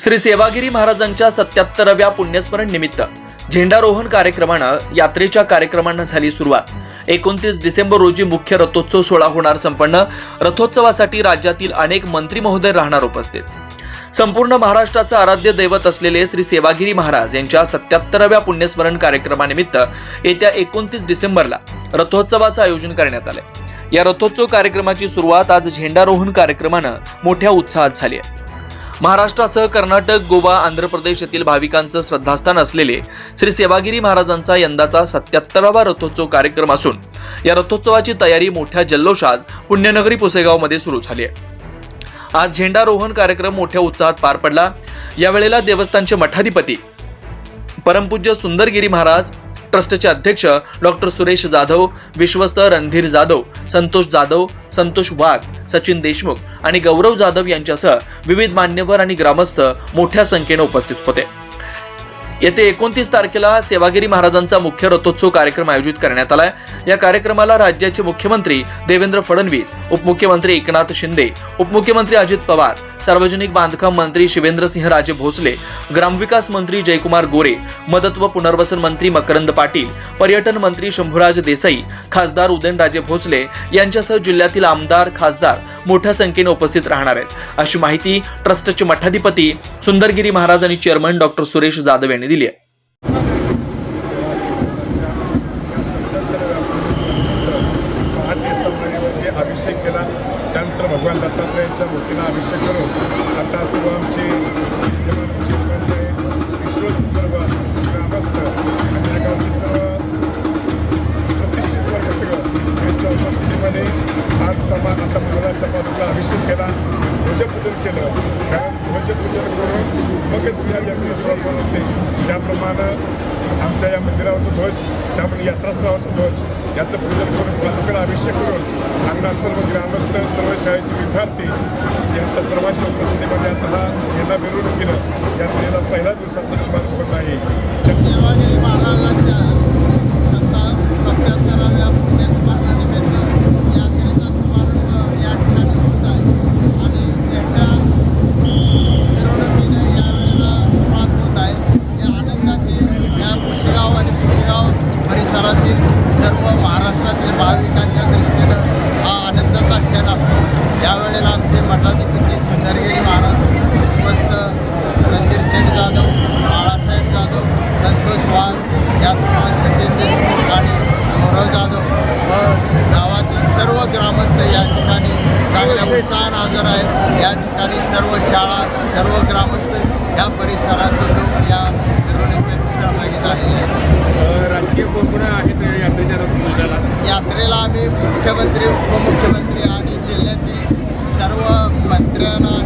श्री सेवागिरी महाराजांच्या सत्याहत्तराव्या पुण्यस्मरण निमित्त झेंडारोहण कार्यक्रमानं यात्रेच्या कार्यक्रमांना झाली सुरुवात. एकोणतीस डिसेंबर रोजी मुख्य रथोत्सव सोहळा होणार संपन्न. रथोत्सवासाठी राज्यातील अनेक मंत्री महोदय राहणार उपस्थित. संपूर्ण महाराष्ट्राचं आराध्य दैवत असलेले श्री सेवागिरी महाराज यांच्या सत्याहत्तराव्या पुण्यस्मरण कार्यक्रमानिमित्त येत्या एकोणतीस डिसेंबरला रथोत्सवाचं आयोजन करण्यात आलंय. या रथोत्सव कार्यक्रमाची सुरुवात आज झेंडारोहण कार्यक्रमानं मोठ्या उत्साहात झाली आहे. महाराष्ट्रासह कर्नाटक गोवा आंध्र प्रदेश येथील भाविकांचं श्रद्धास्थान असलेले श्री सेवागिरी महाराजांचा यंदाचा सत्याहत्तरावा रथोत्सव कार्यक्रम असून या रथोत्सवाची तयारी मोठ्या जल्लोषात पुण्यनगरी पुसेगावमध्ये सुरू झाली आहे. आज झेंडारोहण कार्यक्रम मोठ्या उत्साहात पार पडला. यावेळेला देवस्थानचे मठाधिपती परमपूज्य सुंदरगिरी महाराज ट्रस्टचे अध्यक्ष डॉक्टर सुरेश जाधव विश्वस्त रणधीर जाधव संतोष जाधव संतोष वाघ सचिन देशमुख आणि गौरव जाधव यांच्यासह विविध मान्यवर आणि ग्रामस्थ मोठ्या संख्येने उपस्थित होते. येते एकोणतीस तारखेला सेवागिरी महाराजांचा मुख्य रथोत्सव कार्यक्रम आयोजित करण्यात आलाय. या कार्यक्रमाला राज्याचे मुख्यमंत्री देवेंद्र फडणवीस उपमुख्यमंत्री एकनाथ शिंदे उपमुख्यमंत्री अजित पवार सार्वजनिक बांधकाम मंत्री शिवेंद्रसिंह राजे भोसले ग्रामविकास मंत्री जयकुमार गोरे मदत व पुनर्वसन मंत्री मकरंद पाटील पर्यटन मंत्री शंभूराज देसाई खासदार उदयनराजे भोसले यांच्यासह जिल्ह्यातील आमदार खासदार मोठ्या संख्येने उपस्थित राहणार आहेत. अशी माहिती ट्रस्टचे मठाधिपती सुंदरगिरी महाराज आणि चेअरमन डॉक्टर सुरेश जाधव यांनी दिली आहे. अभिषेक केला. त्यानंतर भगवान दत्तात्रयांच्या मूर्तीला अभिषेक करून अभिषेक ध्वजपूजन केलं. कारण ध्वजपूजन करून मगच या यात्रेला सुरुवात असते त्याप्रमाणे आमच्या या मंदिरावरचा ध्वज त्यामुळे यात्रास्थळावरचा ध्वज याचं पूजन करून पादुकाला अभिषेक करून अंगणात सर्व ग्रामस्थ सर्व शाळेचे विद्यार्थी यांच्या सर्वांच्या उपस्थितीमध्ये आता हा झेंडा मिरवणुकीनं यात्रेला पहिल्या दिवसाचा शुभारंभ होत आहे. यावेळेला आमचे मठाधिपती सुंदरगिरी महाराज विश्वस्त रणधीर शेठ जाधव बाळासाहेब जाधव संतोष वाघ याचप्रमाणे सचिन देशमुख आणि गौरव जाधव व गावातील सर्व ग्रामस्थ या ठिकाणी चांगल्या उत्साहानं हजर आहेत. या ठिकाणी सर्व शाळा सर्व ग्रामस्थ या परिसरातील लोक या मिरवणुकीत सहभागी झालेले आहेत. राजकीय कोण आहेत यात्रेच्या यात्रेला आम्ही मुख्यमंत्री उपमुख्यमंत्री आणि जिल्ह्यातील सर्व मंत्र्यांना